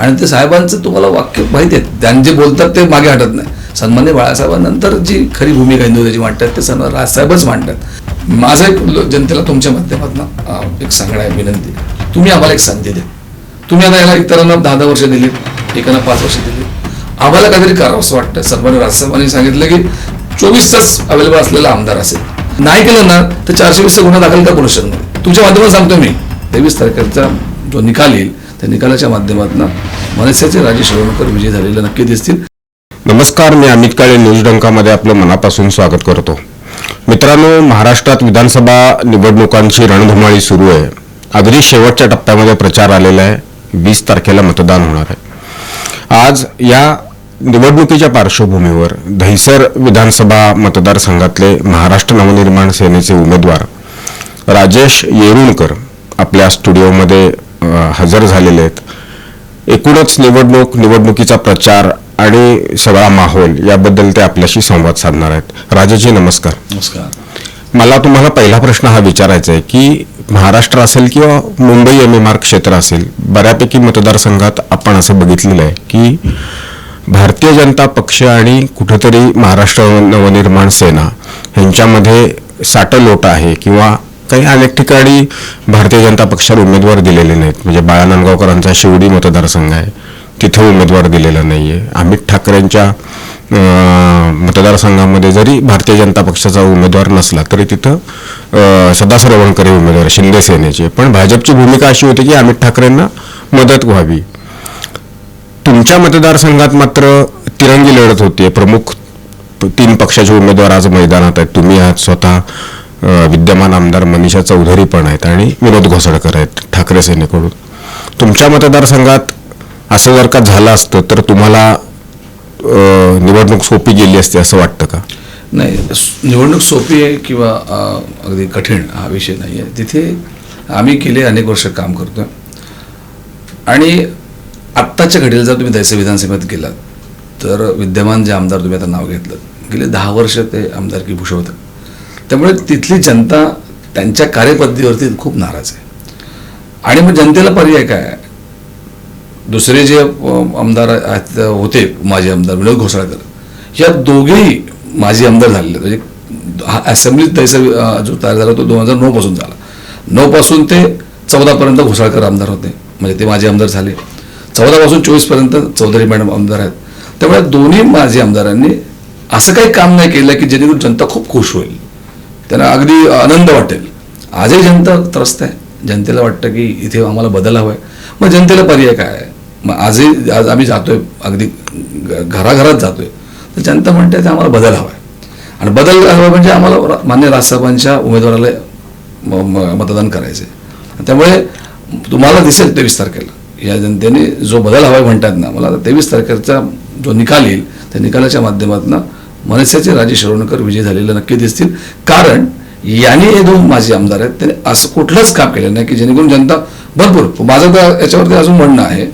आणि ते साहेबांचं तुम्हाला वाक्य माहिती आहे. त्यांनी जे बोलतात ते मागे हटत नाही. सन्मान्य बाळासाहेबांनंतर जी खरी भूमिका हिंदुत्वाची मांडतात ते सन्मान राजसाहेबच मांडतात. माझं एक जनतेला तुमच्या माध्यमातून एक सांगणं आहे विनंती तुम्ही आम्हाला एक संधी द्या. तुम्ही आता याला इतरांना दहा दहा वर्ष दिलीत एकांना पाच वर्ष दिली आम्हाला काहीतरी करावं असं वाटतं. सन्मान्य राजसाहेबांनी सांगितलं की चोवीस तास अवेलेबल असलेला आमदार असेल. नाही केलं ना तर चारशे वीसचा गुन्हा दाखल का पोलीस तुमच्या माध्यमातून सांगतो मी. तेवीस तारखेचा जो निकाल येईल त्या निकालाच्या माध्यमातून मनसेचे राजे शिरोणकर विजय झालेले नक्की दिसतील. नमस्कार मी अमित काळे न्यूज डंकामध्ये आपलं मनापासून स्वागत करतो. मित्रांनो महाराष्ट्रात विधानसभा निवडणुकांची रणधुमाळी सुरू आहे. अगदी शेवटच्या टप्प्यामध्ये प्रचार आलेला आहे. वीस तारखेला मतदान होणार आहे. आज या निवडणुकीच्या पार्श्वभूमीवर दहिसर विधानसभा मतदारसंघातले महाराष्ट्र नवनिर्माण सेनेचे उमेदवार राजेश येरुणकर आपल्या स्टुडिओमध्ये हजर झालेले आहेत. एकूणच निवडणूक निवडणुकीचा प्रचार आणि सगळा माहोल याबद्दल ते आपल्याशी संवाद साधणार आहेत. राजाजी नमस्कार. नमस्कार. मला तुम्हाला पहिला प्रश्न हा विचारायचा आहे की महाराष्ट्र असेल किंवा मुंबई एम एम आर क्षेत्र असेल बऱ्यापैकी मतदारसंघात आपण असं बघितलेलं आहे की भारतीय जनता पक्ष आणि कुठंतरी महाराष्ट्र नवनिर्माण सेना ह्यांच्यामध्ये साटलोट आहे किंवा काही अनेक ठिकाणी भारतीय जनता पक्षाला उमेदवार दिलेले नाहीत. म्हणजे बाळा नांदगावकरांचा शिवडी मतदारसंघ आहे. तिथं उमेदवार दिलेला नाही आहे अमित ठाकरेंच्या मतदारसंघामध्ये जरी भारतीय जनता पक्षाचा उमेदवार नसला तरी तिथं अं, उमेदवार शिंदे सेनेचे. पण भाजपची भूमिका अशी होती की अमित ठाकरेंना मदत व्हावी. तुमच्या मतदारसंघात मात्र तिरंगी लढत होती प्रमुख तीन पक्षाचे उमेदवार आज मैदानात आहेत. तुम्ही आहात स्वतः. विद्यमान आमदार मनीषा चौधरी पण आहेत आणि विनोद घोसडकर आहेत ठाकरे सेनेकडून. तुमच्या मतदारसंघात असं जर का झालं असतं तर तुम्हाला निवडणूक सोपी गेली असती असं वाटतं का? नाही निवडणूक सोपी आहे किंवा अगदी कठीण हा विषय नाही आहे तिथे आम्ही गेले अनेक वर्ष काम करतोय. आणि आत्ताच्या घडीला जर तुम्ही दैसे विधानसभेत गेलात तर विद्यमान जे आमदार तुम्ही आता नाव घेतलं गेले दहा वर्ष ते आमदारकी भूषवतात. त्यामुळे तिथली जनता त्यांच्या कार्यपद्धतीवरती खूप नाराज आहे. आणि मग जनतेला पर्याय काय? दुसरे जे आमदार आहेत, होते माजी आमदार विनोद घोसाळकर या दोघेही माजी आमदार झालेले म्हणजे हा असेंब्ली तैसा जो तयार झाला तो दोन हजार नऊ पासून झाला. नऊ पासून ते चौदापर्यंत घोसाळकर आमदार होते. म्हणजे ते माजी आमदार झाले. चौदापासून चोवीसपर्यंत चौधरी मॅडम आमदार आहेत. त्यामुळे दोन्ही माजी आमदारांनी असं काही काम नाही केलं की जेणेकरून जनता खूप खुश होईल. त्यांना अगदी आनंद वाटेल. आजही जनता त्रस्त आहे. जनतेला वाटतं की इथे आम्हाला बदल हवा आहे मग जनतेला पर्याय काय आहे? मग आजही आज आम्ही जातोय अगदी घराघरात जातोय. तर जनता म्हणते ते आम्हाला बदल हवा आहे आणि बदल हवा म्हणजे आम्हाला मान्य राजसाहेबांच्या उमेदवाराला म- म- मतदान करायचं आहे त्यामुळे तुम्हाला दिसेल तेवीस तारखेला. या जनतेने जो बदल हवाय म्हणतात ना मला तेवीस तारखेचा जो निकाल येईल त्या निकालाच्या माध्यमातून मनसेचे राजे शिरोणकर विजय झालेले नक्की दिसतील. कारण यांनी हे दोन माझे आमदार आहेत त्यांनी असं कुठलंच काम केलं नाही की जेणेकरून जनता भरपूर माझं तर याच्यावरती अजून म्हणणं आहे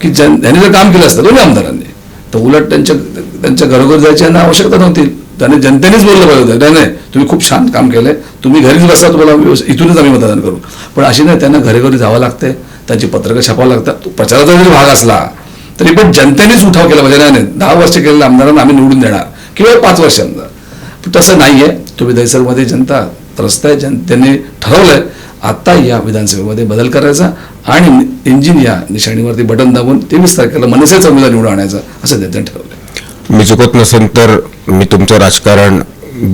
की जन त्यांनी जर काम केलं असतं दोन्ही आमदारांनी तर उलट त्यांच्या त्यांच्या घरोघर जायची यांना आवश्यकता नव्हती. त्याने जनतेनेच बोललं पाहिजे होतं नाही नाही तुम्ही खूप छान काम केलंय तुम्ही घरीच बसा तुम्हाला इथूनच आम्ही मतदान करू. पण अशी नाही त्यांना घरोघरी जावं लागतंय त्यांची पत्रकं छापावं लागतात तो प्रचाराचा जरी भाग असला तरी पण जनतेनेच उठाव केला पाहिजे. नाही नाही दहा वर्ष केलेल्या आमदारांना आम्ही निवडून देणार. किंवा पाच वर्षांचा पण तसं नाहीये. तुम्ही दैसरमध्ये जनता त्रस्त आहे. जनतेने ठरवलंय आता या विधानसभेमध्ये बदल करायचा आणि इंजिन या निशाणीवरती बटन दाबून तेवीस तारखेला मनसेचा उमेदवार निवडून आणायचा असं त्यांनी ठरवलंय. मी चुकत नसेल तर मी तुमचं राजकारण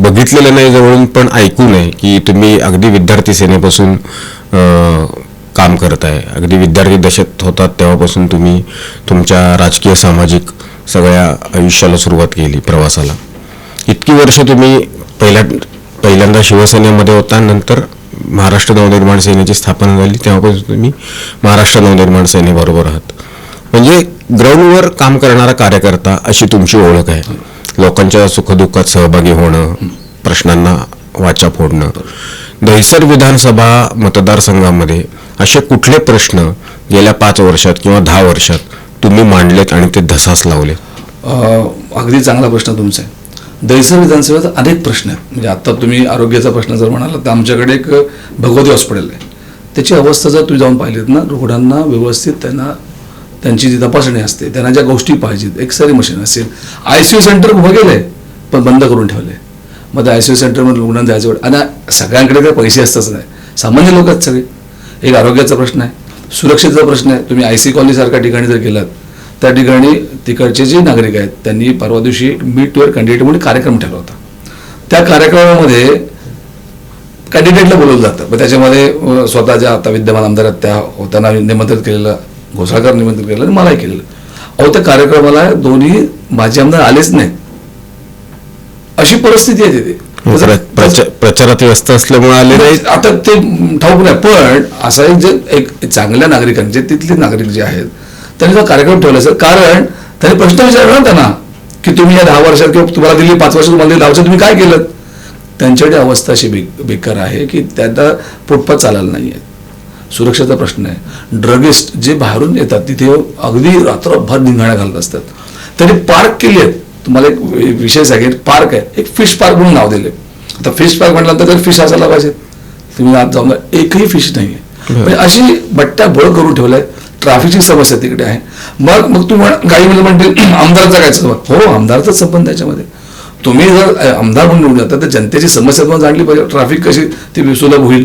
बघितलेलं नाही जवळून पण ऐकून आहे की तुम्ही अगदी विद्यार्थी सेनेपासून अं, काम करताय. अगदी विद्यार्थी दशेत होतात तेव्हापासून तुम्ही तुमच्या राजकीय सामाजिक सगळ्या आयुष्याला सुरुवात केली प्रवासाला. इतकी वर्ष तुम्ही पहिल्या पहिल्यांदा शिवसेनेमध्ये होता नंतर महाराष्ट्र नवनिर्माण सेनेची स्थापना झाली तेव्हापासून तुम्ही महाराष्ट्र नवनिर्माण सेनेबरोबर आहात. म्हणजे ग्राउंडवर काम करणारा कार्यकर्ता अशी तुमची ओळख आहे. लोकांच्या सुखदुःखात सहभागी होणं प्रश्नांना वाचा फोडणं. दहिसर विधानसभा मतदारसंघामध्ये असे कुठले प्रश्न गेल्या पाच वर्षात किंवा दहा वर्षात तुम्ही मांडलेत आणि ते धसास लावले? अगदी चांगला प्रश्न तुमचा आहे. दैसर विधानसभेचा अनेक प्रश्न आहेत. म्हणजे आत्ता तुम्ही आरोग्याचा प्रश्न जर म्हणाला तर आमच्याकडे एक भगवती हॉस्पिटल आहे. त्याची अवस्था जर तुम्ही जाऊन पाहिलीत ना रुग्णांना व्यवस्थित त्यांना त्यांची जी तपासणी असते त्यांना ज्या गोष्टी पाहिजेत एक्सरे मशीन असेल आय सी यू सेंटर उभं केलंय पण बंद करून ठेवलं आहे मग त्या आय सी यू सेंटरमध्ये रुग्णांना जायचं आणि सगळ्यांकडे काही पैसे असतच नाही. सामान्य लोक आहेत सगळे. एक आरोग्याचा प्रश्न आहे. सुरक्षेचा प्रश्न आहे. तुम्ही आय सी कॉलनीसारख्या ठिकाणी जर गेलात त्या ठिकाणी तिकडचे जे नागरिक आहेत त्यांनी परवा दिवशी मीट टू कॅन्डिडेट म्हणून कार्यक्रम ठेवला होता. त्या कार्यक्रमामध्ये कॅन्डिडेटला बोलवलं जातं. मग त्याच्यामध्ये स्वतः ज्या आता विद्यमान आमदार आहेत त्या होताना निमंत्रित केलेलं घोसाळकर निमंत्रित केलेलं आणि मलाही केलेलं. अहो त्या कार्यक्रमाला दोन्ही माजी आमदार आलेच नाही अशी परिस्थिती आहे तिथे. प्रचारात व्यस्त असल्यामुळे आले नाही आता ते ठाऊक नाही पण असं एक जे एक चांगल्या नागरिकांचे तिथले नागरिक जे आहेत त्यांनी जो कार्यक्रम ठेवला असेल कारण त्यांनी प्रश्न विचारला ना त्यांना की तुम्ही या दहा वर्षात किंवा तुम्हाला दिली पाच वर्ष तुम्हाला दिली दहा वर्षात तुम्ही काय केलं? त्यांच्याकडे अवस्था अशी बे बेकार आहे की त्यांना पोटपात चालायला नाही सुरक्षेचा प्रश्न आहे. ड्रगिस्ट जे बाहेरून येतात तिथे अगदी रात्रभर धिंगाणा घालत असतात. त्यांनी पार्क केली आहेत. तुम्हाला एक विषय सांगेल पार्क आहे. एक फिश पार्क म्हणून नाव दिले आता फिश पार्क म्हटल्यानंतर तर फिश असायला पाहिजेत. तुम्ही आत जाऊन एकही फिश नाही आहे म्हणजे अशी बट्ट्या भळ करून ठेवलाय. ट्रॅफिकची समस्या तिकडे आहे. मग मग तुम्ही म्हण- काही मुलं म्हणतील आमदारचा काय संबंध? हो आमदारचा संबंध त्याच्यामध्ये. तुम्ही जर आमदार म्हणून निवडून जाता तर जनतेची समस्या तुम्हाला जाणली पाहिजे. ट्रॅफिक कशी ती सुलभ होईल.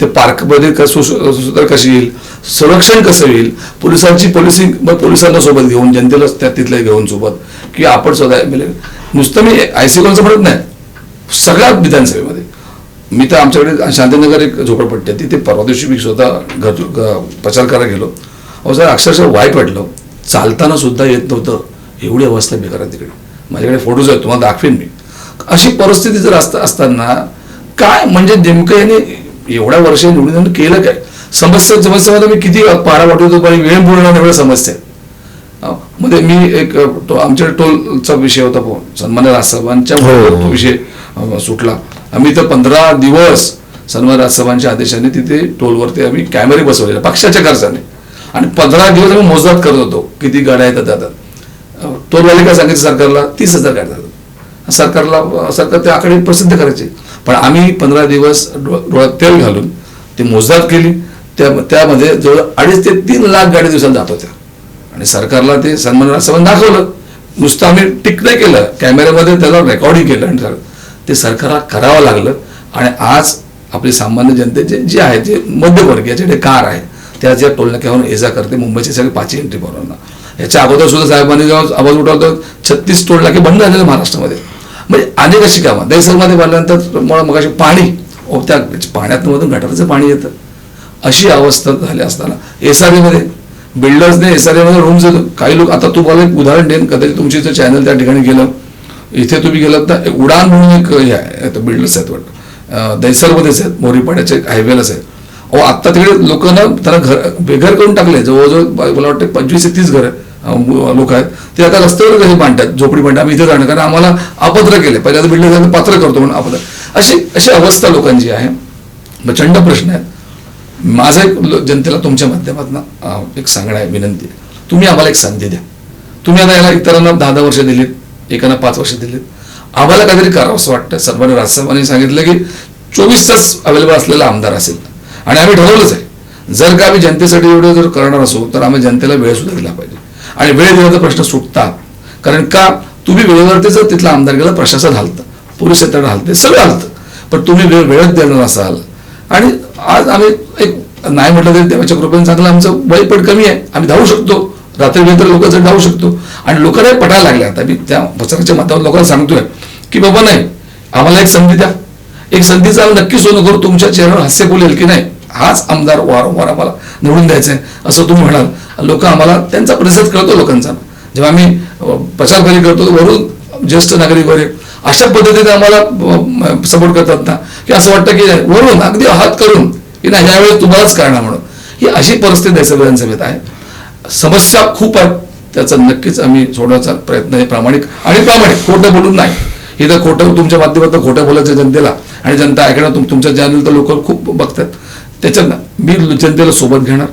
ते पार्कमध्ये कसं सुधार कशी येईल? संरक्षण कसं होईल पोलिसांची पोलिसिंग मग पोलिसांना सोबत घेऊन जनतेला त्या तिथल्या घेऊन सोबत की आपण स्वतः म्हणजे नुसतं मी आय सी कॉलचं म्हणत नाही. सगळ्या विधानसभेमध्ये. मी तर आमच्याकडे शांतीनगर एक झोपडपट्टी आहे तिथे परवा दिवशी मी स्वतः घर प्रचार करायला गेलो. अहो सर अक्षरशः वाय पडलं चालताना सुद्धा येत नव्हतं. एवढी अवस्था मी करा तिकडे. माझ्याकडे फोटोज आहेत तुम्हाला दाखवेन मी. अशी परिस्थिती जर असता असताना काय म्हणजे नेमकं याने एवढ्या वर्ष निवडून केलं काय? समस्या समस्यामध्ये मी किती पारा वाटवतो पण वेळ पूर्ण एवढ्या समस्या. मध्ये मी एक आमच्या टोलचा विषय होता पो सन्मान्य राजसाहेबांच्या हो. तो विषय सुटला. आम्ही तर पंधरा दिवस सन्मान राजसाहेबांच्या आदेशाने तिथे टोलवरती आम्ही कॅमेरे बसवलेले पक्षाच्या खर्चाने आणि पंधरा दिवस आम्ही मोजदात करत होतो किती गाड्या येतात जातात टोलवाले काय सांगायचं सरकारला? तीस हजार गाड्या जातात सरकारला सरकार ते आकडे प्रसिद्ध करायचे. पण आम्ही पंधरा दिवस डोळ्यात तेल घालून ती मोजदात केली. त्या त्यामध्ये जवळ अडीच ते तीन लाख गाड्या दिवसाला जात होत्या. आणि सरकारला ते सन्मान सन्मान दाखवलं. नुसतं आम्ही टिक नाही केलं. कॅमेऱ्यामध्ये त्याला रेकॉर्डिंग केलं आणि ते सरकारला करावं लागलं. आणि आज आपले सामान्य जनतेचे जे आहे जे मध्यवर्गीय जे कार आहे त्या ज्या टोलनाक्यावरून ये जा करते मुंबईचे सगळे पाचही एंट्री बरोबर याच्या अगोदर सुद्धा साहेबांनी जेव्हा आवाज उठवतो छत्तीस टोलनाके बंद झालेले महाराष्ट्रामध्ये. म्हणजे अनेक अशी कामं. दैसरमध्ये भरल्यानंतर मला मग अशी पाणी ओ, त्या पाण्यातून गटाराचं पाणी येतं. अशी अवस्था झाली असताना एस आरमध्ये बिल्डर्सने एस आरमध्ये रूम्स काही लोक आता तुम्हाला एक उदाहरण देईन कदाचित तुमची जर चॅनल त्या ठिकाणी गेलं इथे तुम्ही गेलात ना उडान म्हणून एक हे आहे बिल्डर्स आहेत वाटतं. दैसरमध्येच आहेत मोरीपाड्याचे हायवेलाच आहेत. अहो आत्ता तिकडे लोक ना त्यांना घर बेघर करून टाकले जवळजवळ मला वाटतं पंचवीस ते तीस घर. लोक आहेत. ते आता रस्त्यावर कसे मांडतात झोपडी बांधतात आम्ही इथे जाणं कारण आम्हाला अपात्र केले पहिले आता बिल्डर पात्र करतो म्हणून अपात्र अशी अशी अवस्था लोकांची आहे. प्रचंड प्रश्न आहेत. माझा एक जनतेला तुमच्या माध्यमातून एक सांगणं आहे विनंती आहे. तुम्ही आम्हाला एक संधी द्या. तुम्ही आता याला इतरांना दहा दहा वर्ष दिलीत एकांना पाच वर्ष दिलीत. आम्हाला काहीतरी करावं असं वाटतं. सर्वांनी राजसाहेबांनी सांगितलं की चोवीस तास अवेलेबल असलेला आमदार असेल. आणि आम्ही ठरवलंच आहे. जर का आम्ही जनतेसाठी एवढं जर करणार असू तर आम्ही जनतेला वेळ सुद्धा दिला पाहिजे. आणि वेळ दिल्याचा प्रश्न सुटतात. कारण का? तुम्ही वेळेवरती जर तिथला आमदार गेला प्रशासन हलतं. पोलीस यंत्रणा हलते सगळं हलतं. पण तुम्ही वेळ वेळच देणार असाल आणि आज आम्ही एक नाही म्हटलं तरी देवाच्या कृपेने चांगलं आमचं वय पण कमी आहे. आम्ही धावू शकतो. रात्री वेळ तर लोक जर धावू शकतो. आणि लोकांना पटायला लागले. आता मी त्या प्रचाराच्या माध्यमात लोकांना सांगतोय की बाबा नाही आम्हाला एक संधी द्या. एक संधीचा आम्ही नक्की सोनं करू तुमच्या चेहऱ्यावर हास्य बोलेल की नाही हाच आमदार वारंवार आम्हाला निवडून द्यायचं आहे असं तुम्ही म्हणाल. लोक आम्हाला त्यांचा प्रतिसाद कळतो लोकांचा. जेव्हा आम्ही प्रचार करतो वरून ज्येष्ठ नागरिक वगैरे अशा पद्धतीने आम्हाला सपोर्ट करतात ना की असं वाटतं की वरून अगदी हात करून की नाही यावेळेस तुम्हालाच करणार म्हणून. ही अशी परिस्थिती आहे विधानसभेत आहे. समस्या खूप आहेत त्याचा नक्कीच आम्ही सोडवायचा प्रयत्न आहे प्रामाणिक आणि प्रामाणिक खोटं बोलून नाही. हे तर खोटं तुमच्या माध्यमातून खोटं बोलायचं जनतेला. आणि जनता ऐकणार तुम तुमच्या चॅनल तर लोक खूप बघतात. त्याच्यात मी जनतेला सोबत घेणार.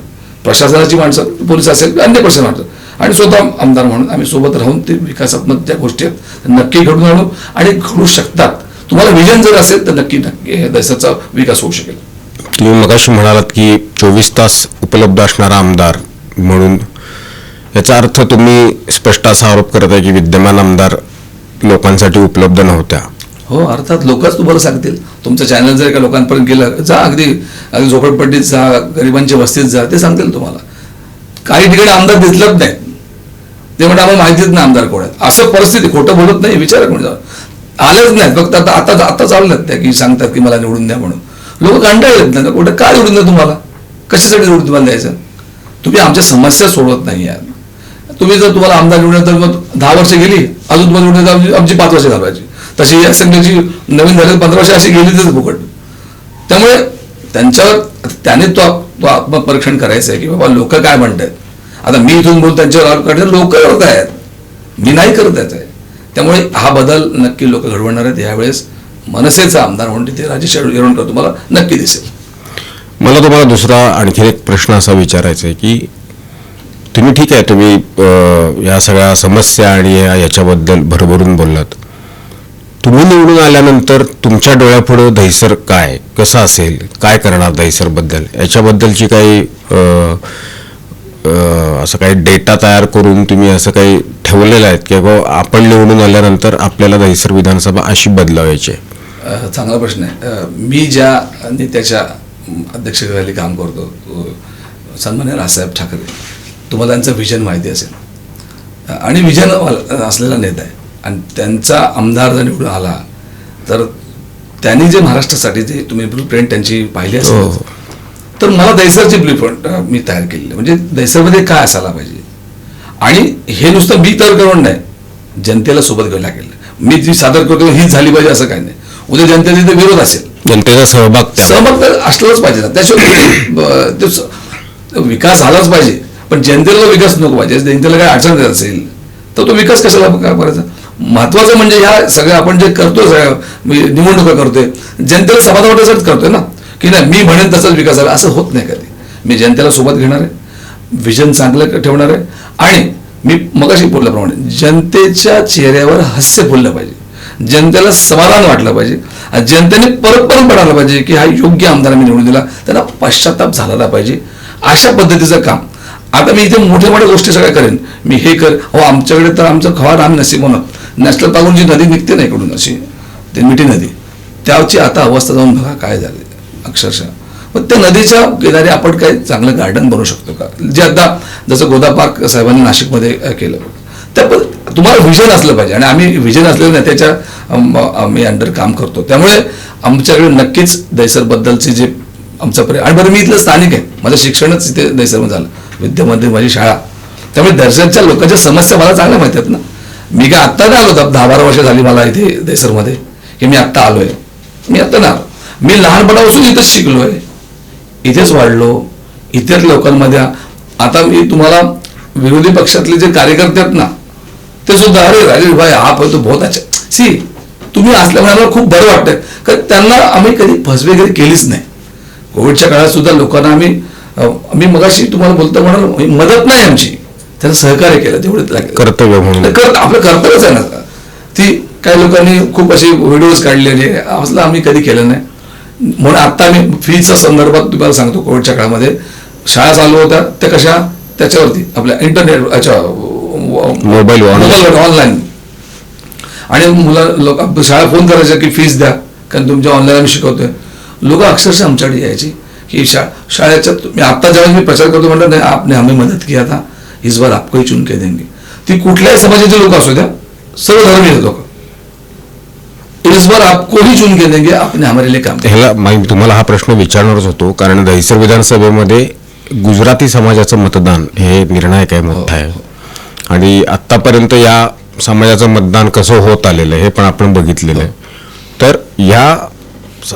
प्रशासनाची माणसं पोलीस असेल अन्य प्रशासन माणसं. आणि स्वतः आमदार म्हणून आम्ही सोबत राहून ते विकासात्मक त्या गोष्टी आहेत नक्की घडून आणू आणि घडू शकतात. तुम्हाला विजन जर असेल तर नक्की नक्की देशाचा विकास होऊ शकेल. तुम्ही मगाशी म्हणालात की चोवीस तास उपलब्ध असणारा आमदार म्हणून. याचा अर्थ तुम्ही स्पष्ट असा आरोप करत आहे की विद्यमान आमदार लोकांसाठी उपलब्ध नव्हत्या. हो अर्थात लोकच तुम्हाला सांगतील. तुमचं चॅनल जर एका लोकांपर्यंत गेलं जा अगदी अगदी झोपडपट्टीत जा गरिबांच्या वस्तीत जा ते सांगतील तुम्हाला. काही ठिकाणी आमदार दिसलंच नाही. ते म्हणतात आम्हाला माहितीच नाही आमदार कोण आहेत. असं परिस्थिती खोटं बोलत नाही विचारा कोणी आलंच नाही. नाहीत फक्त आता आता आता चाललं त्या की सांगतात की मला निवडून द्या म्हणून. लोक कंटाळलेत नाही. कुठं काय निवडून द्या तुम्हाला? कशासाठी निवडून तुम्हाला द्यायचं? तुम्ही आमच्या समस्या सोडवत नाही आहात तुम्ही जर तुम्हाला आमदार निवडून तर मग दहा वर्ष गेली अजून तुम्हाला निवडून आमची- आमची पाच वर्ष घालवायची. तशी या संघाची नवीन झाले पंधरा वर्ष अशी गेली तर फुकट. त्यामुळे त्यांच्यावर त्याने तो तो आत्मपरीक्षण करायचं आहे की बाबा लोक काय म्हणतायत. आता मी इथून बोल त्यांच्यावर लोक करत आहेत? मी नाही करत आहे त्यामुळे हा बदल नक्की लोक घडवणार आहेत. यावेळेस मनसेचा आमदार म्हणून तिथे राजेश येळवणकर तुम्हाला नक्की दिसेल. मला तुम्हाला दुसरा आणखी एक प्रश्न असा विचारायचा आहे की तुम्ही ठीक आहे तुम्ही या सगळ्या समस्या आणि या- याच्याबद्दल भरभरून बोललात. तुम्ही निवडून आल्यानंतर तुमच्या डोळ्यापुढं दहिसर काय? कसं असेल? काय करणार दहिसरबद्दल? याच्याबद्दलची काही असं काही डेटा तयार करून तुम्ही असं काही ठेवलेलं आहेत की बाबा आपण निवडून आल्यानंतर आपल्याला दहिसर विधानसभा अशी बदलावायची आहे? चांगला प्रश्न आहे. मी ज्या नेत्याच्या अध्यक्षतेखाली काम करतो सन्मान्य राजसाहेब ठाकरे. तुम्हाला त्यांचं विजन माहिती असेल. आणि विजन असलेला नेता आहे. आणि त्यांचा आमदार जर निवडून आला तर त्यांनी जे महाराष्ट्रासाठी जे तुम्ही ब्लू प्रिंट त्यांची पाहिली हो, असेल हो. तर मला दैसरची ब्लू प्रिंट मी तयार केलेली. म्हणजे दैसरमध्ये काय असायला पाहिजे? आणि हे नुसतं मी तयार करून नाही जनतेला सोबत घ्यायला लागेल. मी जी सादर करतो हीच झाली पाहिजे असं काही नाही. उद्या जनतेचा इथे विरोध असेल. जनतेचा सहभाग सहमत तर असलंच पाहिजे ना. त्याशिवाय विकास झालाच पाहिजे. पण जनतेला विकास नको पाहिजे. जनतेला काही अडचण असेल तर तो विकास कशाला काय करायचा? महत्वाचं म्हणजे ह्या सगळ्या आपण जे करतोय सगळ्या मी निवडणुका करतोय जनतेला समाधान वाटायसाठी करतोय ना? की नाही मी म्हणेन तसाच विकास झाला असं होत नाही कधी. मी जनतेला सोबत घेणार आहे विजन चांगलं ठेवणार आहे आणि मी मगाशी बोलल्याप्रमाणे जनतेच्या चेहऱ्यावर हास्य फुललं पाहिजे. जनतेला समाधान वाटलं पाहिजे. जनतेने परत परत पडायला पाहिजे की हा योग्य आमदार मी निवडून दिला त्यांना पश्चाताप झाला पाहिजे. अशा पद्धतीचं काम. आता मी इथे मोठ्या मोठ्या गोष्टी सगळ्या करेन. मी हे कर हो आमच्याकडे तर आमचं खवा राम नसीब म्हणून. नॅशनल पाहून जी नदी निघते ना इकडून अशी ते मिठी नदी त्याची आता अवस्था जाऊन बघा काय झाली अक्षरशः. मग त्या नदीच्या किनारी आपण काही चांगलं गार्डन बनवू शकतो का? जे आता जसं गोदा पार्क साहेबांनी नाशिकमध्ये केलं. त्या तुम्हाला व्हिजन असलं पाहिजे आणि आम्ही विजन असलेल्या नेत्याच्या आम्ही अंडर काम करतो. त्यामुळे आमच्याकडे नक्कीच दैसरबद्दलचे जे आमचा पर्याय आणि बरं मी इथलं स्थानिक आहे. माझं शिक्षणच इथे दैसरमध्ये झालं. विद्यामध्ये माझी शाळा. त्यामुळे दर्शनच्या लोकांच्या समस्या मला चांगल्या माहिती आहेत ना. मी काय आत्ता नाही आलो दहा बारा वर्ष झाली मला इथे देसरमध्ये. की मी आत्ता आलोय. मी आत्ता ना मी लहानपणापासून इथंच शिकलोय. इथेच वाढलो. इथेच लोकांमध्ये आता मी तुम्हाला विरोधी पक्षातले जे कार्यकर्ते आहेत ना ते सुद्धा अरे राजेश भाई हा पण तो बहुत अच्छा. सी तुम्ही असल्यामुळे आम्हाला खूप बरं वाटतंय. कारण त्यांना आम्ही कधी फसवेगिरी केलीच नाही. कोविडच्या काळात सुद्धा लोकांना आम्ही मी मगाशी तुम्हाला बोलतो म्हणाल मदत नाही आमची. त्यांना सहकार्य केलं तेवढं कर्तव्य म्हणून. आपलं कर्तव्यच आहे ना. ती काही लोकांनी खूप असे व्हिडिओज काढलेले असलं आम्ही कधी केलं नाही. म्हणून आता मी फीच्या संदर्भात तुम्हाला सांगतो कोविडच्या काळामध्ये. शाळा चालू होत्या त्या कशा? त्याच्यावरती आपल्या इंटरनेट अच्छा मोबाईल ऑनलाईन आणि मुलं लोक शाळा फोन करायच्या की फीस द्या कारण तुमच्या ऑनलाईन आम्ही शिकवतोय. लोक अक्षरशः आमच्याकडे यायची की शा शाळेच्या मी आत्ता जेव्हा मी प्रचार करतो म्हणलं नाही आपने हमें मदत किया था इस बार आपको ही चुन के देंगे। ती कुठल्याही समाजाचे लोक असू द्या सर्व धर्मीय लोक. इस बार आपको ही चुन के देंगे आपने हमारे लिए काम ह्याला मी तुम्हाला हा प्रश्न विचारणारच होतो कारण दहिसर विधानसभेमध्ये गुजराती समाजाचं मतदान हे निर्णायक आहे मोठं आहे. आणि आत्तापर्यंत या समाजाचं मतदान कसं होत आलेलं आहे हे पण आपण बघितलेलं आहे. तर या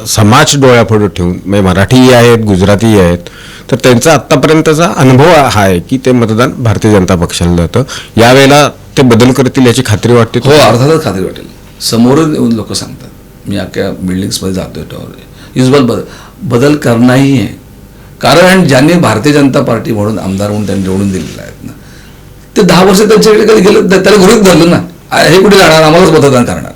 समाज डोळ्यापुढे ठेवून म्हणजे मराठीही आहेत गुजरातीही आहेत तर त्यांचा आत्तापर्यंतचा अनुभव हा आहे की ते मतदान भारतीय जनता पक्षाला जातं यावेळेला ते बदल करतील याची खात्री वाटते हो अर्थातच खात्री वाटेल. समोरून येऊन लोक सांगतात मी अख्ख्या बिल्डिंग्समध्ये जातोय टॉवर बार बदल बदल करणारही आहे. कारण ज्यांनी भारतीय जनता पार्टी म्हणून आमदार म्हणून त्यांनी निवडून दिलेले आहेत ना ते दहा वर्ष त्यांच्याकडे कधी गेलं तर त्याला गृहित धरलं ना हे कुठे जाणार? आम्हालाच मतदान करणार.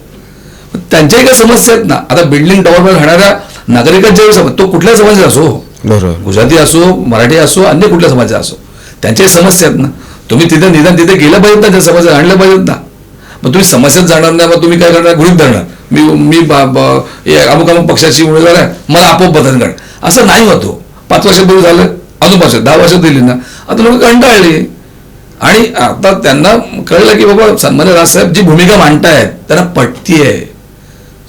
त्यांच्याही काही समस्या आहेत ना. आता बिल्डिंग टॉवरवर राहणाऱ्या नागरिकांच्या समस्या तो कुठल्या समाजाचा असो. बरोबर. गुजराती असो मराठी असो अन्य कुठल्या समाजाचा असो. त्यांच्याही समस्या आहेत ना. तुम्ही तिथे निदान तिथे गेलं पाहिजेत ना त्या समस्या आणल्या पाहिजेत ना. मग तुम्ही समस्यात जाणार नाही मग तुम्ही काय करणार? गृहित धरणार. मी मी हे अमुक अमुक पक्षाची उमेदवार आहे मला आपोआप बदल कर असं नाही होतो पाच वर्षापूर्वी झालं अजून पाच दहा वर्ष दिली ना. आता लोक कंटाळली. आणि आता त्यांना कळलं की बाबा सन्मान्य राजसाहेब जी भूमिका मांडतायत त्यांना पटतीये.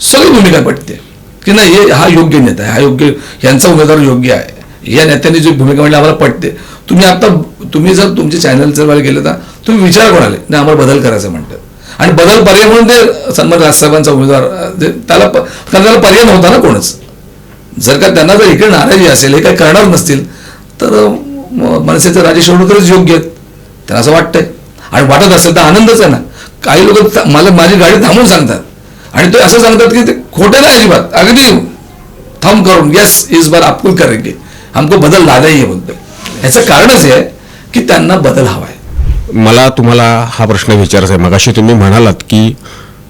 सगळी भूमिका पटते. की नाही हे हा योग्य नेता आहे हा योग्य यांचा उमेदवार योग्य आहे. या नेत्यांनी जी भूमिका म्हणली आम्हाला पटते. तुम्ही आता तुम्ही जर तुमचे चॅनल जर गेले तर तुम्ही विचार कोणाले? नाही आम्हाला बदल करायचा म्हणतात. आणि बदल पर्याय म्हणून ते सन्मान राजसाहेबांचा उमेदवार त्याला प- कारण त्याला पर्याय नव्हता ना कोणच. जर का त्यांना जर इकडे नाराजी असेल हे काही करणार नसतील तर मनसेचे राजेश वडूकरच योग्य आहेत. त्यांना असं वाटतंय. आणि वाटत असेल तर आनंदच आहे ना. काही लोक मला माझी गाडी थांबून सांगतात. आणि ते असं सांगतात की ते खोटे नाही अजिबात. अगदी थम करून. येस इस बार आपको करेंगे. हमको बदल लाना ही है याचं कारणच हे आहे की त्यांना बदल हवा आहे मला तुम्हाला हा प्रश्न विचारायचा आहे. मगाशी तुम्ही म्हणालात की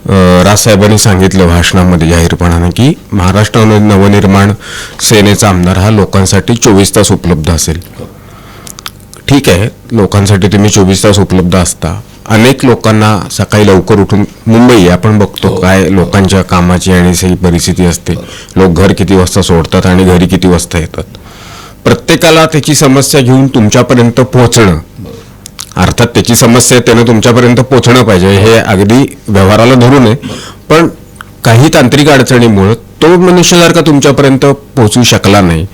राजसाहेबांनी सांगितलं भाषणामध्ये जाहीरपणाने की महाराष्ट्र नवनिर्माण सेनेचा आमदार हा लोकांसाठी चोवीस तास उपलब्ध असेल. ठीक आहे. लोकांसाठी तुम्ही चोवीस तास उपलब्ध असता. अनेक लोकांना सकाळी लवकर उठून मुंबई आपण बघतो हो. काय लोकांच्या कामाची आणि सही परिस्थिती असते. लोक घर किती वाजता सोडतात आणि घरी किती वाजता येतात. प्रत्येकाला त्याची समस्या घेऊन तुमच्यापर्यंत पोहोचणं. अर्थात त्याची समस्या आहे त्यानं तुमच्यापर्यंत पोहोचणं पाहिजे. हे अगदी व्यवहाराला धरून आहे. पण काही तांत्रिक अडचणीमुळं तो मनुष्य जर का तुमच्यापर्यंत पोहोचू शकला नाही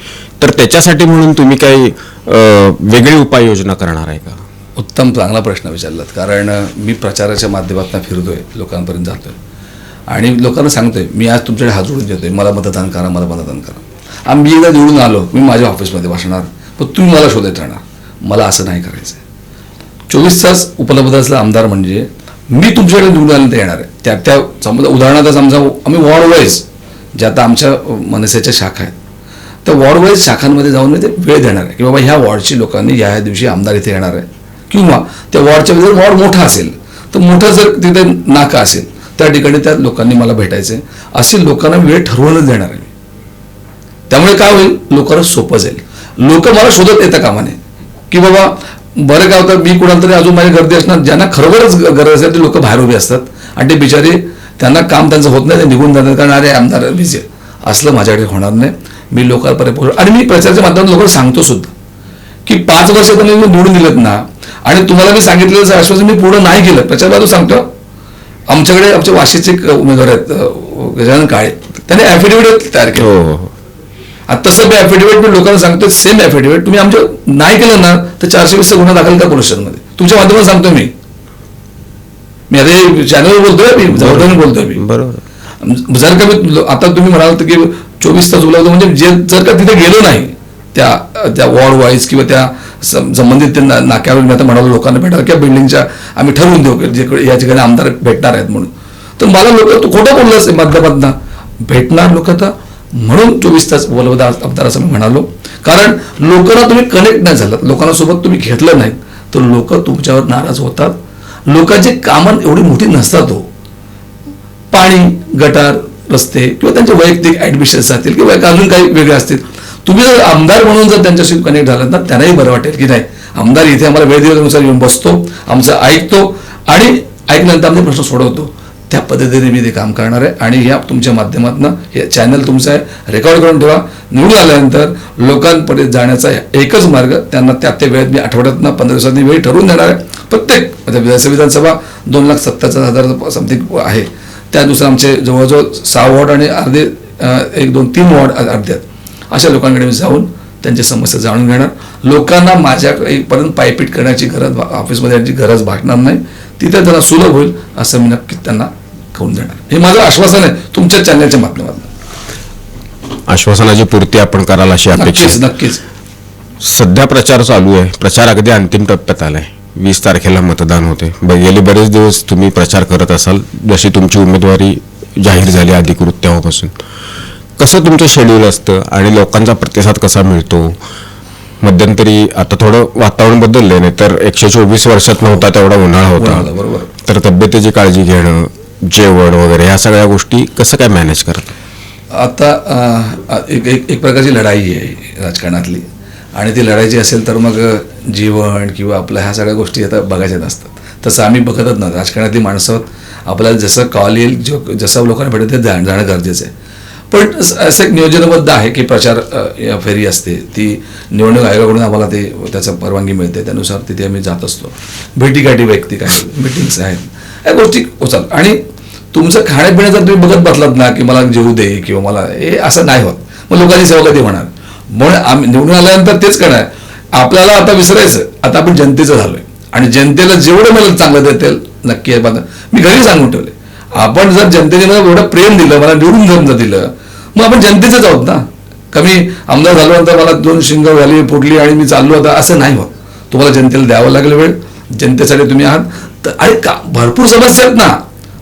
तर त्याच्यासाठी म्हणून तुम्ही काही वेगळी उपाययोजना करणार आहे का? उत्तम चांगला प्रश्न विचारलात. कारण मी प्रचाराच्या माध्यमातून फिरतोय लोकांपर्यंत जातोय. आणि लोकांना सांगतोय मी आज तुमच्याकडे हात जोडून देतोय. मला मतदान करा मला मतदान करा. आणि मी एकदा निवडून आलो मी माझ्या ऑफिसमध्ये बसणार पण तुम्ही मला शोधत राहणार. मला असं नाही करायचं चोवीस तास उपलब्ध असलेला आमदार म्हणजे मी तुमच्याकडे निवडून आल्यानंतर येणार आहे. त्या त्या समजा उदाहरणार्थ समजा आम्ही वॉर्ड वाईज जे आता आमच्या मनसेच्या शाखा आहेत त्या वॉर्ड वाईज शाखांमध्ये जाऊन मी ते वेळ देणार आहे. की बाबा ह्या वॉर्डची लोकांनी ह्या दिवशी आमदार इथे येणार आहे. किंवा त्या वॉर्डच्या जर वॉर्ड मोठा असेल तर मोठं जर तिथे नाका असेल त्या ठिकाणी त्या लोकांनी मला भेटायचं आहे असे लोकांना वेळ ठरवूनच देणार आहे त्यामुळे काय होईल? लोकांना सोपं जाईल. लोक मला शोधत येतं कामाने. की बाबा बरं काय होतं मी कुणाला तरी अजून माझी गर्दी असणार. ज्यांना खरोखरच गरज असेल ते लोक बाहेर उभे असतात. आणि ते बिचारे त्यांना काम त्यांचं होत नाही ते निघून जातात. कारण अरे आमदार विजय असलं माझ्याकडे होणार नाही. मी लोकांपर्यंत पोहोच आणि मी प्रचाराच्या माध्यमातून लोकांना सांगतो सुद्धा. की पाच वर्ष तुम्ही निवडून दिलेत ना. आणि तुम्हाला मी सांगितलेलं आश्वासन मी पूर्ण नाही केलं प्रचार बाजू सांगतो. आमच्याकडे आमचे वाशीचे एक उमेदवार आहेत गजानन काळे. त्याने ॲफिडेव्हिट तयार केलं. हो हो आता तसं मी ॲफिडेव्हिट मी लोकांना सांगतो सेम ॲफिडेव्हिट तुम्ही आमच्या नाही केलं ना तर चारशे वीसचा गुन्हा दाखल का पोलीस स्टेशनमध्ये. तुमच्या माध्यमातून सांगतो मी. मी आता चॅनलवर बोलतोय मी जबाबदारी बोलतोय मी. बरोबर. जर का मी आता तुम्ही म्हणाल की चोवीस तास उपलब्ध म्हणजे जे जर का तिथे गेलो नाही त्या त्या वॉर्ड वाईज किंवा त्या संबंधित त्यांना नाक्यावर मी आता म्हणालो लोकांना भेटायला किंवा बिल्डिंगच्या आम्ही ठरवून देऊ जे या ठिकाणी आमदार भेटणार आहेत म्हणून. तर मला लोक तू खोटं बोललं असेल माध्यमातनं भेटणार लोक आता म्हणून चोवीस तास बोलवदा आमदार असं मी म्हणालो. कारण लोकांना तुम्ही कनेक्ट नाही झालात. लोकांना सोबत तुम्ही घेतलं नाही तर लोक तुमच्यावर नाराज होतात. लोकांची कामं एवढी मोठी नसतात हो. पाणी गटार रस्ते किंवा त्यांचे वैयक्तिक ऍडमिशन्स असतील किंवा अजून काही वेगळे असतील. तुम्ही जर आमदार म्हणून जर त्यांच्याशी कनेक्ट झालात ना त्यांनाही बरं वाटेल की नाही. आमदार इथे आम्हाला वेळ दिल्यानुसार येऊन बसतो आमचं ऐकतो आणि ऐकल्यानंतर आमचे प्रश्न सोडवतो. त्या पद्धतीने मी ते काम करणार आहे आणि या तुमच्या माध्यमातून हे चॅनल तुमचं आहे रेकॉर्ड करून ठेवा. निवडून आल्यानंतर लोकांपर्यंत जाण्याचा एकच मार्ग त्यांना त्या त्या वेळेत मी आठवड्यातनं पंधरा दिवसांनी वेळ ठरवून देणार आहे. प्रत्येक म्हणजे विधानसभा विधानसभा दोन लाख सत्ताचा हजार समथिंग आहे. त्यानुसार आमचे जवळजवळ सहा वॉर्ड आणि अर्धे एक दोन तीन वॉर्ड अर्ध्यात अर्धे आहेत. अशा लोकांकडे मी जाऊन त्यांची समस्या जाणून घेणार. लोकांना माझ्यापर्यंत पायपीट करण्याची गरज ऑफिसमध्ये यायची गरज भागणार नाही. तिथे त्यांना सुलभ होईल असं मी नक्कीच त्यांना करून देणार. हे माझं आश्वासन आहे तुमच्या चॅनलच्या माध्यमातून. आश्वासनाची पूर्ती आपण कराल अशी अपेक्षा. नक्कीच सध्या प्रचार चालू आहे. प्रचार अगदी अंतिम टप्प्यात आलाय. वीस तारखेला मतदान होते. गेले बरेच दिवस तुम्ही प्रचार करत असाल. जशी तुमची उमेदवारी जाहीर झाली अधिकृत तेव्हापासून. कसं तुमचं शेड्यूल असतं आणि लोकांचा प्रतिसाद कसा मिळतो? मध्यंतरी आता थोडं वातावरण बदललंय नाही तर एकशे चोवीस वर्षात नव्हता तेवढा उन्हाळा होता. बरोबर. तर तब्येतीची काळजी घेणं जेवण वगैरे ह्या सगळ्या गोष्टी कसं काय मॅनेज करतात आता अं, एक एक एक प्रकारची लढाई आहे राजकारणातली. आणि ती लढायची असेल तर मग जीवन किंवा आपल्या ह्या सगळ्या गोष्टी आता बघायच्या नसतात. तसं आम्ही बघतच नाही राजकारणातली माणसं आहोत. आपल्याला जसं कॉल येईल जो जसं लोकांना भेटेल ते जाण जाणं गरजेचं आहे. पण असं एक नियोजनबद्ध आहे की प्रचार फेरी असते. ती निवडणूक आयोगाकडून आम्हाला ते त्याचं परवानगी मिळते. त्यानुसार तिथे आम्ही जात असतो. भेटीगाठी वैयक्तिक आहेत मिटिंग्स आहेत. या गोष्टी होतात. आणि तुमचं खाण्यापिण्याचं तुम्ही बघत बसलात ना की मला जेवू दे किंवा मला हे असं नाही होत. मग लोकांनी सेवा कधी होणार? म्हणून आम्ही निवडून आल्यानंतर तेच करणार. आपल्याला आता विसरायचं. आता आपण जनतेचं झालोय. आणि जनतेला जेवढं मला चांगलं देतील नक्की आहे मी घरी सांगून ठेवले आपण जर जनतेने एवढं प्रेम दिलं मला निवडून जर दिलं मग आपण जनतेचेच आहोत ना? कमी आमदार झाल्यानंतर मला दोन शिंग झाली फुटली आणि मी चाललो आता असं नाही होत. तुम्हाला जनतेला द्यावं लागेल वेळ जनतेसाठी तुम्ही आहात. तर अरे का भरपूर समस्या आहेत ना?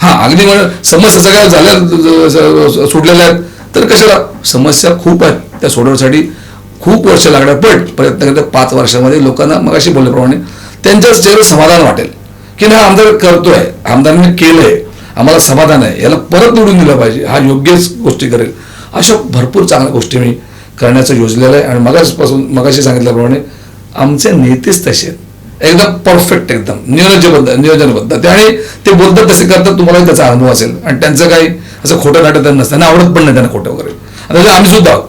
हा अगदी समस्या सगळ्या झाल्या सोडलेल्या आहेत. तर कशाला? समस्या खूप आहेत त्या सोडवण्यासाठी. खूप वर्ष लागणार पण प्रयत्न करता पाच वर्षामध्ये लोकांना मग अशी बोलल्याप्रमाणे त्यांच्या चेहऱ्यावर समाधान वाटेल. की नाही आमदार करतोय आमदारांनी केलंय. आम्हाला समाधान आहे. याला परत निवडून दिलं पाहिजे. हा योग्यच गोष्टी करेल. अशा भरपूर चांगल्या गोष्टी मी करण्याचं योजलेलं आहे. आणि मगाचपासून मगाशी सांगितल्याप्रमाणे आमचे नेतेच तसे आहेत. एकदम परफेक्ट एकदम. नियोजनबद्ध नियोजनबद्ध. ते आणि ते बोलतात तसे करतात तुम्हाला त्याचा अनुभव असेल. आणि त्यांचं काही असं खोटं नाटं त्यांना नसतं. त्यांना आवडत पण नाही त्यांना खोटं वगैरे. आता आम्ही सुद्धा आहोत.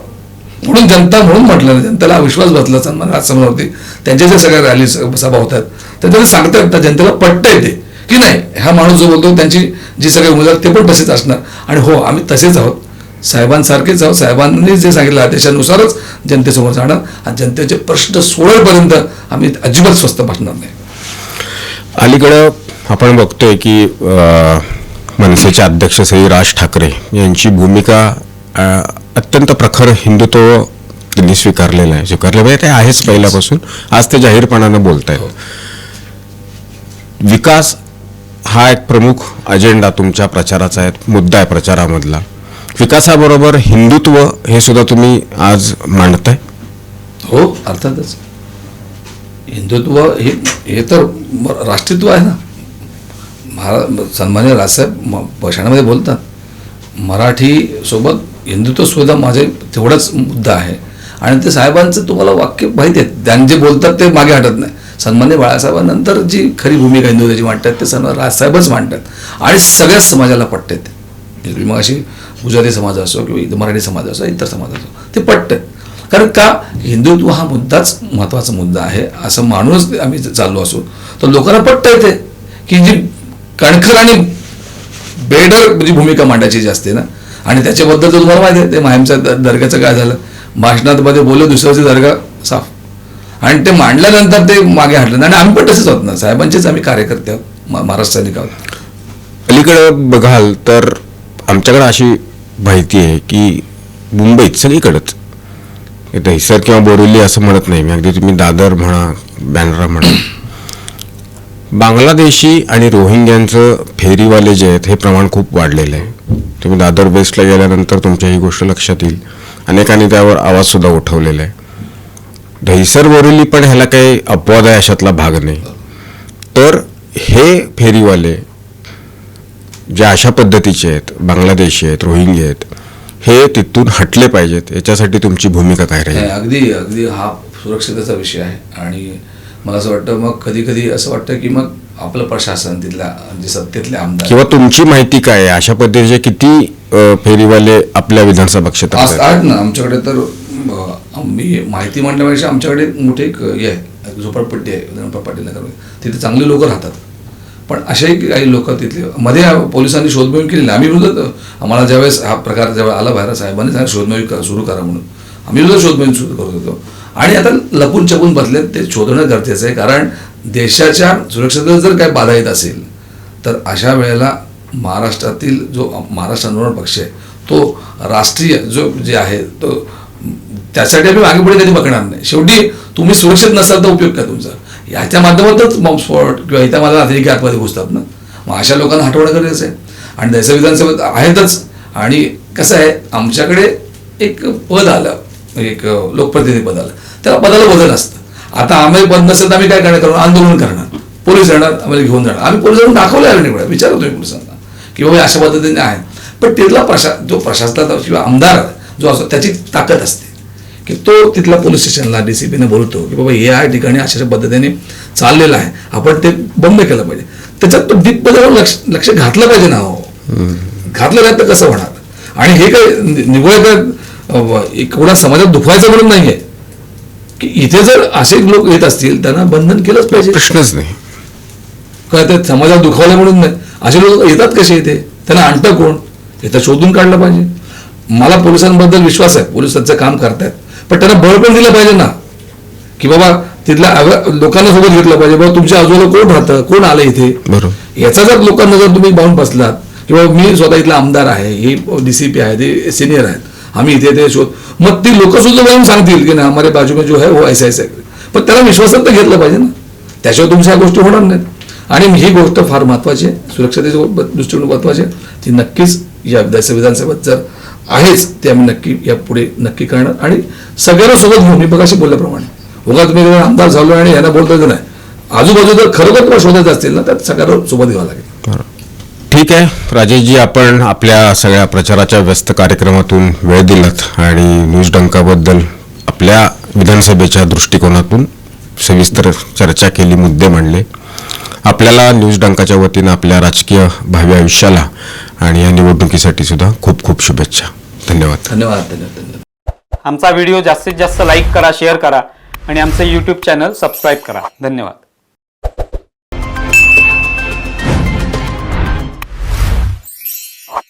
म्हणून जनता म्हणून म्हटलं ना जनतेला विश्वास बसला सन्मान राजसमोरती त्यांच्या ज्या सगळ्या रॅली सभा होतात तर त्यांना सांगतात ना जनतेला पटतंय ते की नाही? हा माणूस जो बोलतो त्यांची जी सगळे उमेदवार ते पण तसेच असणार. आणि हो आम्ही तसेच आहोत. साहेबांसारखेच आहोत. साहेबांनी जे सांगितलं आदेशानुसारच जनतेसमोर जाणार. आणि जनतेचे प्रश्न सोडवेपर्यंत आम्ही अजिबात स्वस्त बसणार नाही. अलीकडं आपण बघतोय की मनसेचे अध्यक्ष श्री राज ठाकरे यांची भूमिका अत्यंत प्रखर हिंदुत्व त्यांनी स्वीकारलेलं आहे. स्वीकारलं म्हणजे ते आहेच पहिल्यापासून. आज ते जाहीरपणानं बोलत आहेत विकास हा एक प्रमुख अजेंडा तुमच्या प्रचाराचा आहे मुद्दा आहे प्रचारामधला. विकासाबरोबर हिंदुत्व हे सुद्धा तुम्ही आज मांडताय? हो अर्थातच. हिंदुत्व हे हे तर राष्ट्रीयत्व आहे ना. महारा सन्मान्य राजसाहेब म- भाषणामध्ये बोलतात. मराठी सोबत हिंदुत्व सुद्धा माझे तेवढाच मुद्दा आहे. आणि ते साहेबांचं तुम्हाला वाक्य माहिती आहे. त्यांचे जे बोलतात ते मागे हटत नाही. सन्मान्य बाळासाहेबांनंतर जी खरी भूमिका हिंदुत्वाची मांडतात ते सन्मान राजसाहेबच मांडतात. आणि सगळ्याच समाजाला पटते ते तुम्ही मग अशी गुजराती समाज असो किंवा मराठी समाज असो इतर समाज असो ते पटतं कारण का? हिंदुत्व हा मुद्दाच महत्त्वाचा मुद्दा आहे असं माणूस आम्ही चाललो असो. तर लोकांना पटतं येते की जी कणखर आणि बेडर जी भूमिका मांडायची जी असते ना आणि त्याच्याबद्दल तर तुम्हाला माहिती आहे ते माहीमच्या द- दर्ग्याचं काय झालं? भाषणात मध्ये बोललं दुसऱ्याचे दर्गा साफ आणि ते मांडल्यानंतर ते मागे हटलं. आणि आम्ही पण तसेच होत ना. साहेबांचेच आम्ही कार्यकर्ते आहोत. महाराष्ट्र आहोत अलीकडं बघाल तर आमच्याकडे अशी माहिती आहे की मुंबईत सगळीकडंच दहिसर किंवा बोरिवली असं म्हणत नाही. मी अगदी तुम्ही दादर म्हणा बॅनरा म्हणा. बांगलादेशी आणि रोहिंग्यांचं फेरीवाले जे आहेत हे प्रमाण खूप वाढलेलं आहे. तुम्ही दादर वेस्टला गेल्यानंतर तुमच्या ही गोष्ट लक्षात येईल. अनेकांनी त्यावर आवाजसुद्धा उठवलेला आहे. दहिसर बोरिवली पण ह्याला काही अपवाद आहे अशातला भाग नाही. तर हे फेरीवाले जे अशा पद्धतीचे आहेत बांगलादेशी आहेत रोहिंगी आहेत हे तिथून हटले पाहिजेत. याच्यासाठी तुमची भूमिका काय राहील? अगदी अगदी हा सुरक्षितेचा विषय आहे. आणि मला असं वाटतं मग कधी कधी असं वाटतं की मग आपलं प्रशासन तिथल्या जे सत्तेतले आमदार किंवा तुमची माहिती काय आहे? अशा पद्धतीचे किती फेरीवाले आपल्या विधानसभा क्षेत्रात आहेत? ना आमच्याकडे तर मी माहिती म्हटल्यापेक्षा आमच्याकडे मोठे एक हे आहे झोपडपट्टी आहे गणपत पाटील नगर तिथे चांगले लोक राहतात. पण असेही काही लोक तिथले मध्ये पोलिसांनी शोधमोहीम केली नाही. आम्ही विरोधात आम्हाला ज्यावेळेस हा प्रकार ज्यावेळेस आला बाहेर साहेबांनी सांगितलं शोधमोहीम करा- सुरू करा म्हणून. आम्ही विरोधात शोधमोहीम सुरू करत होतो. आणि आता लपून चपून बसले ते शोधणं गरजेचं आहे. कारण देशाच्या सुरक्षेला जर काही बाधा येत असेल तर अशा वेळेला महाराष्ट्रातील जो महाराष्ट्र आंदोलन पक्ष आहे तो राष्ट्रीय जो जे आहे तो त्यासाठी आम्ही मागे पुढे कधी बघणार नाही. शेवटी तुम्ही सुरक्षित नसाल तर उपयोग काय तुमचा? याच्या माध्यमातच बॉम्बस्फोट किंवा इथं मला अतिरेकी आतमध्ये घुसतात ना. मग अशा लोकांना हटवणं गरजेचं आहे. आणि देश विधानसभेत आहेतच. आणि कसं आहे आमच्याकडे एक पद आलं. एक लोकप्रतिनिधी पद आलं. त्याला पदाला वजन असतं. आता आम्ही बंद नसेल तर आम्ही काय करणार? आंदोलन करणार. पोलीस येणार आम्हाला घेऊन जाणार. आम्ही पोलिसांना दाखवलं आहे वेगळं विचारतो तुम्ही पोलिसांना. की बाबा अशा पद्धतीने आहे. पण तिथला प्रशा जो प्रशासनाचा किंवा आमदार जो असतो त्याची ताकद असते. की तो तिथल्या पोलीस स्टेशनला डी सी पीने बोलतो की बाबा या ठिकाणी अशा पद्धतीने चाललेलं आहे. आपण ते बंद केलं पाहिजे. त्याच्यात तो डीप लक्ष लक्ष घातलं पाहिजे ना हो. घातलं नाही तर कसं होणार? आणि हे काय निवड काय एक कोणा समाजात दुखवायचं म्हणून नाहीये. की इथे जर असे लोक येत असतील त्यांना बंधन केलंच पाहिजे. प्रश्नच नाही. काय ते समाजात दुखावलं म्हणून नाही. असे लोक येतात कसे इथे? त्यांना आणतं कोण? हे तर शोधून काढलं पाहिजे. मला पोलिसांबद्दल विश्वास आहे. पोलीस त्यांचं काम करतायत. पण त्यांना बळ पण दिलं पाहिजे ना. की बाबा तिथल्या लोकांना सोबत घेतलं पाहिजे. बाबा तुमच्या आजूबाजूला कोण राहतं? कोण आलं इथे? बरोबर. याचा जर लोकांना जर तुम्ही पाहून बसलात किंवा मी स्वतः इथला आमदार आहे हे डीसीपी आहे ते सिनियर आहेत. आम्ही इथे ते शोध मग ती लोक सुद्धा येऊन सांगतील की ना हमारे बाजू में जो है वो ऐसा ऐसा. पण त्याला विश्वासात तर घेतलं पाहिजे ना. त्याशिवाय तुमच्या ह्या गोष्टी होणार नाहीत. आणि ही गोष्ट फार महत्वाची आहे. सुरक्षतेच्या दृष्टीने महत्वाची आहे. ती नक्कीच या विधान विधानसभेत जर आहेच ते आम्ही नक्की या पुढे नक्की करणार. आणि सगळ्यांना सोबत घेऊन मी बघाशी बोलल्याप्रमाणे. उगा तुम्ही आमदार झालो आणि यांना बोलतो नाही. आजूबाजू जर खरोखर तुम्हाला शोधायचं असतील ना तर सगळ्यांना सोबत घ्यावं लागेल. ठीक आहे. राजेशजी आपण आपल्या सगळ्या प्रचाराच्या व्यस्त कार्यक्रमातून वेळ दिलात आणि न्यूज डंकाबद्दल आपल्या विधानसभेच्या दृष्टिकोनातून सविस्तर चर्चा केली मुद्दे मांडले. आपल्याला न्यूज डंकाच्या वतीनं आपल्या राजकीय भावी आयुष्याला आणि या निवडणुकीसाठी सुद्धा खूप खूप शुभेच्छा. धन्यवाद. धन्यवाद धन्यवाद धन्यवाद. आमचा व्हिडिओ जास्तीत जास्त लाईक करा शेअर करा आणि आमचं यूट्यूब चॅनल सबस्क्राईब करा. धन्यवाद.